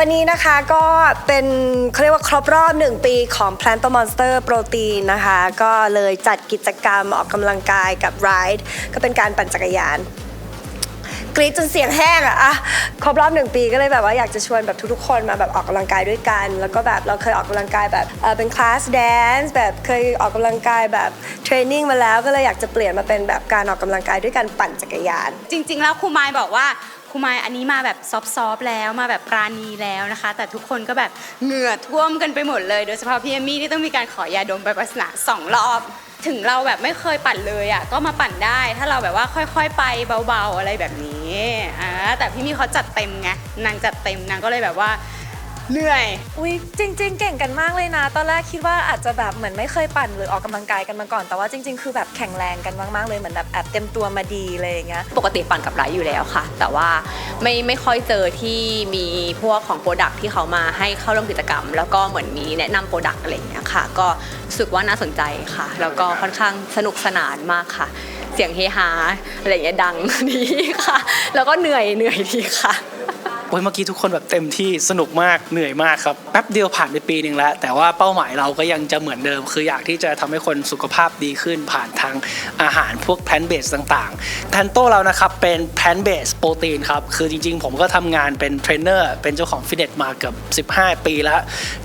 วันนี้นะคะก็เป็นเขาเรียกว่าครบรอบ 1 ปีของ Plant Monster Protein นะคะ ก็เลยจัดกิจกรรมออกกำลังกายกับ Ride ก็เป็นการปั่นจักรยาน กรี๊ดจนเสียงแห้งอะอะครบรอบหนึ่งปีก็เลยแบบว่าอยากจะชวนแบบทุกๆคนมาแบบออกกำลังกายด้วยกัน แล้วก็แบบเราเคยออกกำลังกายแบบเอ่อเป็นคลาสแดนซ์แบบเคยออกกำลังกายแบบเทรนนิ่งมาแล้วก็เลยอยากจะเปลี่ยนมาเป็นแบบการออกกำลังกายด้วยการปั่นจักรยาน จริง ๆ แล้วครูไมายบอกว่า ครูไมายอันนี้มาแบบซอฟๆแล้วมาแบบปราณีแล้วนะคะ แต่ทุกคนก็แบบเหงื่อท่วมกันไปหมดเลย โดยเฉพาะพี่เอมี่ที่ต้องมีการขอยาดมไปปัสสนาสองรอบ ถึงเราแบบไม่เคยปั่นเลยอะก็มาปั่นได้ ถ้าเราแบบว่าค่อยๆไปเบาๆอะไรแบบนี้อ่าแต่พี่มี่เขาจัดเต็มไงนางจัดเต็มนางก็เลยแบบว่า เหนื่อย อุ้ยจริง ๆ เก่งกันมากเลยนะ ตอนแรกคิดว่าอาจจะแบบเหมือนไม่เคยปั่นหรือออกกำลังกายกันมาก่อน แต่ว่าจริง ๆ คือแบบแข็งแรงกันมากๆเลยเหมือนแบบแอบเต็มตัวมาดีเลยอย่างเงี้ย ปกติปั่นกับไลฟ์อยู่แล้วค่ะ แต่ว่าไม่ไม่ค่อยเจอที่มีพวกของโปรดักที่เขามาให้เข้าร่วมกิจกรรม แล้วก็เหมือนมีแนะนำโปรดักอะไรอย่างเงี้ยค่ะ ก็รู้สึกว่าน่าสนใจค่ะ แล้วก็ค่อนข้างสนุกสนานมากค่ะ เสียงเฮฮาอะไรอย่างเงี้ยดังดีค่ะ แล้วก็เหนื่อยเหนื่อยดีค่ะ โอ้ยเมื่อกี้ทุกคนแบบเต็มที่สนุกมากเหนื่อยมากครับแป๊บเดียวผ่านไปปีหนึ่งแล้ว แต่ว่าเป้าหมายเราก็ยังจะเหมือนเดิม คืออยากที่จะทำให้คนสุขภาพดีขึ้นผ่านทางอาหารพวกแพลนเบสต่างๆแทนโต้เรานะครับเป็นแพลนเบสโปรตีนครับคือจริงๆ ผมก็ทำงานเป็นเทรนเนอร์เป็นเจ้าของฟิตเนสมาเกือบ15 ปีแล้ว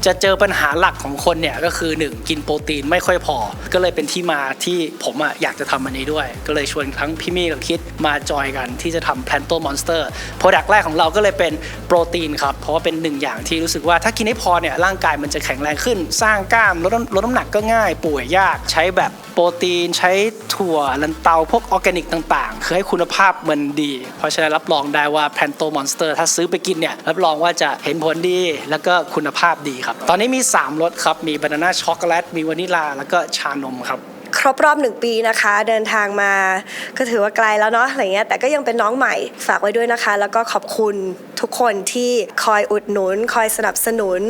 จะเจอปัญหาหลักของคนเนี่ยก็คือ 1 กินโปรตีนไม่ค่อยพอ ก็เลยเป็นที่มาที่ผมอะอยากจะทำอันนี้ด้วย ก็เลยชวนทั้งพี่มี่กับคิดมาจอยกันที่จะทำ Planto Monster โปรดักต์แรกของเราก็เลยเป็นโปรตีนครับ เพราะว่าเป็นหนึ่งอย่างที่รู้สึกว่าถ้ากินให้พอเนี่ยร่างกายมันจะแข็งแรงขึ้น สร้างกล้ามลดน้ำลดน้ำหนักก็ง่าย ป่วยยาก ใช้แบบโปรตีน ใช้ถั่วลันเตาพวกออร์แกนิกต่างๆ คือให้คุณภาพมันดี เพราะฉะนั้นรับรองได้ว่า Planto Monster ถ้าซื้อไปกินเนี่ยรับรองว่าจะเห็นผลดีแล้วก็คุณภาพดีครับ ตอนนี้มี 3รสครับ มีบานาน่าช็อกโกแลตมีวานิลาแล้วก็ชานมครับ ครบรอบหนึ่งปีนะคะ เดินทางมาก็ถือว่าไกลแล้วเนาะอะไรเงี้ยแต่ก็ยังเป็นน้องใหม่ฝากไว้ด้วยนะคะ แล้วก็ขอบคุณทุกคนที่คอยอุดหนุน คอยสนับสนุน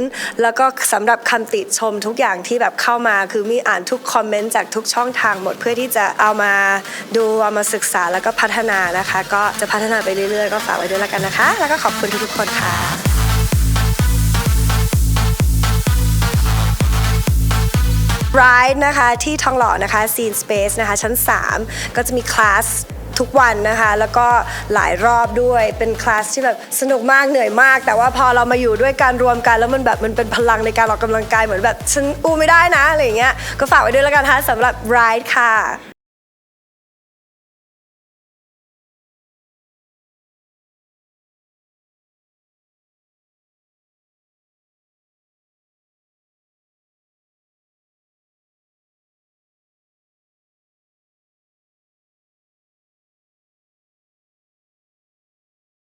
แล้วก็สำหรับคำติชมทุกอย่างที่แบบเข้ามา คือมีอ่านทุกคอมเมนต์จากทุกช่องทางหมดเพื่อที่จะเอามาดูเอามาศึกษาแล้วก็พัฒนานะคะ ก็จะพัฒนาไปเรื่อยๆ ก็ฝากไว้ด้วยแล้วกันนะคะ แล้วก็ขอบคุณทุกๆคนค่ะ Ride นะคะที่ทองหล่อนะคะ Scene Space นะคะ ชั้น 3 ก็จะมีคลาสทุกวันนะคะ แล้วก็หลายรอบด้วยเป็นคลาสที่แบบสนุกมากเหนื่อยมาก แต่ว่าพอเรามาอยู่ด้วยการรวมกันแล้วมันแบบมันเป็นพลังในการออกกำลังกายเหมือนแบบฉันอู้ไม่ได้นะอะไรอย่างเงี้ยก็ฝากไว้ด้วยแล้วกันนะคะสำหรับ Ride ค่ะ